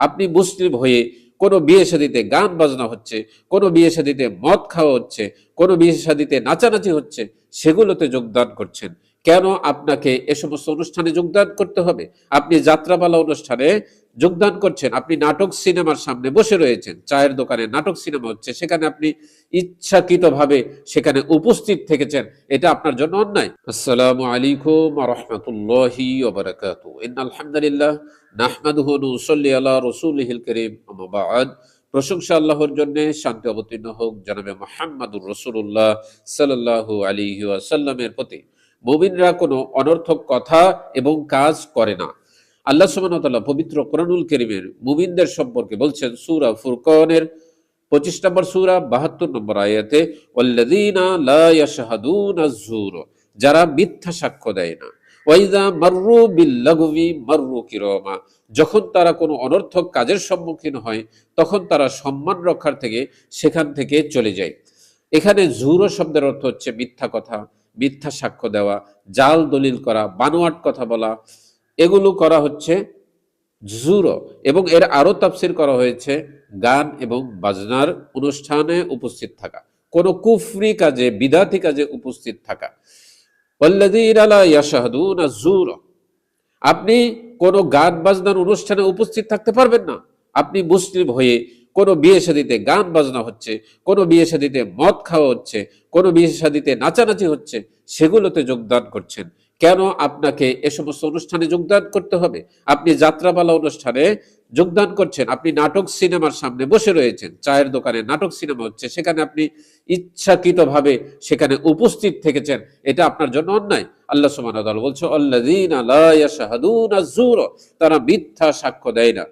আপনি মুসলিম হয়ে কোনো বিয়ে সাদিতে গান বাজনা হচ্ছে, কোনো বিয়ে সাদিতে মদ খাওয়া হচ্ছে, কোনো বিয়ে সাদিতে নাচানাচি হচ্ছে, সেগুলোতে যোগদান করছেন। কেন আপনাকে এ সমস্ত অনুষ্ঠানে যোগদান করতে হবে? আপনি যাত্রাপালা অনুষ্ঠানে যোগদান করছেন, আপনি নাটক সিনেমার সামনে বসে রয়েছেন, চায়ের দোকানে নাটক সিনেমা হচ্ছে, সেখানে আপনি ইচ্ছাকৃতভাবে সেখানে উপস্থিত থেকেছেন, এটা আপনার জন্য অন্যায়। আসসালামু আলাইকুম রহমতুল্লাহি ওবরাকাতু ইন্নাল হামদুলিল্লাহ নাহমাদুহু নুসাল্লি আলা রাসূলিহিল কারীম, আম্মা বা'দ। প্রশংসা আল্লাহর জন্য, শান্তি অবতীর্ণ হোক জনাবে মুহাম্মাদুর রাসূলুল্লাহ সাল্লাল্লাহু আলাইহি ওয়াসাল্লামের প্রতি। মুমিনরা কোনো অনর্থক কথা এবং কাজ করে না। আল্লাহ সুবহানাহু পবিত্র কোরআনুল কারীমের মুমিনদের সম্পর্কে বলছেন, সূরা ফুরকানের পঁচিশ নম্বর সূরা, বাহাত্তর নম্বর আয়াতে, ওয়াল্লাযীনা লা যুর যারা মিথ্যা সাক্ষ্য দেয় না। ওয়াইদা মাররু বিল্লাগবি মাররু কিরমা, যখন তারা কোনো অনর্থক কাজের সম্মুখীন হয়, তখন তারা সম্মান রক্ষার থেকে সেখান থেকে চলে যায়। এখানে জুরো শব্দের অর্থ হচ্ছে মিথ্যা কথা মিথ্যা সাক্ষ্য দেওয়া, জাল দলিল করা, বানোয়াট কথা বলা, এগুলো করা হচ্ছে জুরো এবং এর আরও তাফসির করা হয়েছে গান এবং বাজনার অনুষ্ঠানে উপস্থিত থাকা। কোন কুফরি কাজে, বিদাতি কাজে উপস্থিত থাকা। আপনি কোন গান বাজনার অনুষ্ঠানে উপস্থিত থাকতে পারবেন না। আপনি মুসলিম হয়ে কোনো বিয়ে শাদিতে গান বাজনা হচ্ছে, কোনো বিয়ে শাদিতে মদ খাওয়া হচ্ছে, কোনো বিয়ে শাদিতে নাচানাচি হচ্ছে, সেগুলোতে যোগদান করছেন। কেন আপনাকে এ সমস্ত অনুষ্ঠানে যোগদান করতে হবে? আপনি যাত্রাপালা অনুষ্ঠানে যোগদান করছেন, আপনি নাটক সিনেমার সামনে বসে রয়েছেন, চায়ের দোকানে নাটক সিনেমা হচ্ছে, সেখানে আপনি ইচ্ছাকৃতভাবে সেখানে উপস্থিত থেকেছেন, এটা আপনার জন্য অন্যায়। আল্লাহ তাআলা বলছে যুর তারা মিথ্যা সাক্ষ্য দেয় না।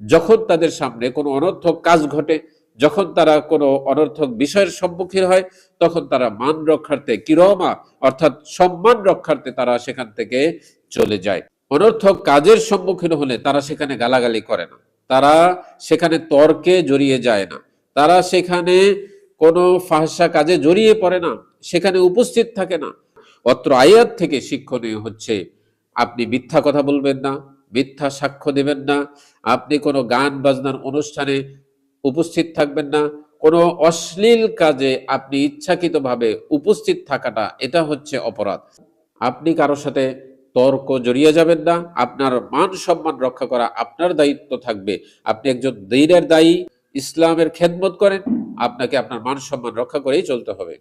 যখন তাদের সামনে কোনো অনর্থক কাজ ঘটে, যখন তারা কোনো অনর্থক বিষয়ের সম্মুখীন হয়, তখন তারা মান রক্ষার্থে কিরমা, অর্থাৎ সম্মান রক্ষার্থে তারা সেখান থেকে চলে যায়। অনর্থক কাজের সম্মুখীন হলে তারা সেখানে গালাগালি করে না। তারা সেখানে তর্কে জড়িয়ে যায় না। তারা সেখানে কোনো ফাহসা কাজে জড়িয়ে পড়ে না। সেখানে উপস্থিত থাকে না। অত্র আয়াত থেকে শিক্ষণীয় হচ্ছে আপনি মিথ্যা কথা বলবেন না, মিথ্যা সাক্ষ্য দেবেন না, আপনি কোনো গান বাজনার অনুষ্ঠানে উপস্থিত থাকবেন না, কোনো অশ্লীল কাজে আপনি ইচ্ছাকৃতভাবে উপস্থিত থাকাটা এটা হচ্ছে অপরাধ। আপনি কারোর সাথে তর্ক জড়িয়ে যাবেন না, আপনার মান সম্মান রক্ষা করা আপনার দায়িত্ব থাকবে। আপনি একজন দিনের দায়ী, ইসলামের খেদমত করেন, আপনাকে আপনার মান সম্মান রক্ষা করেই চলতে হবে।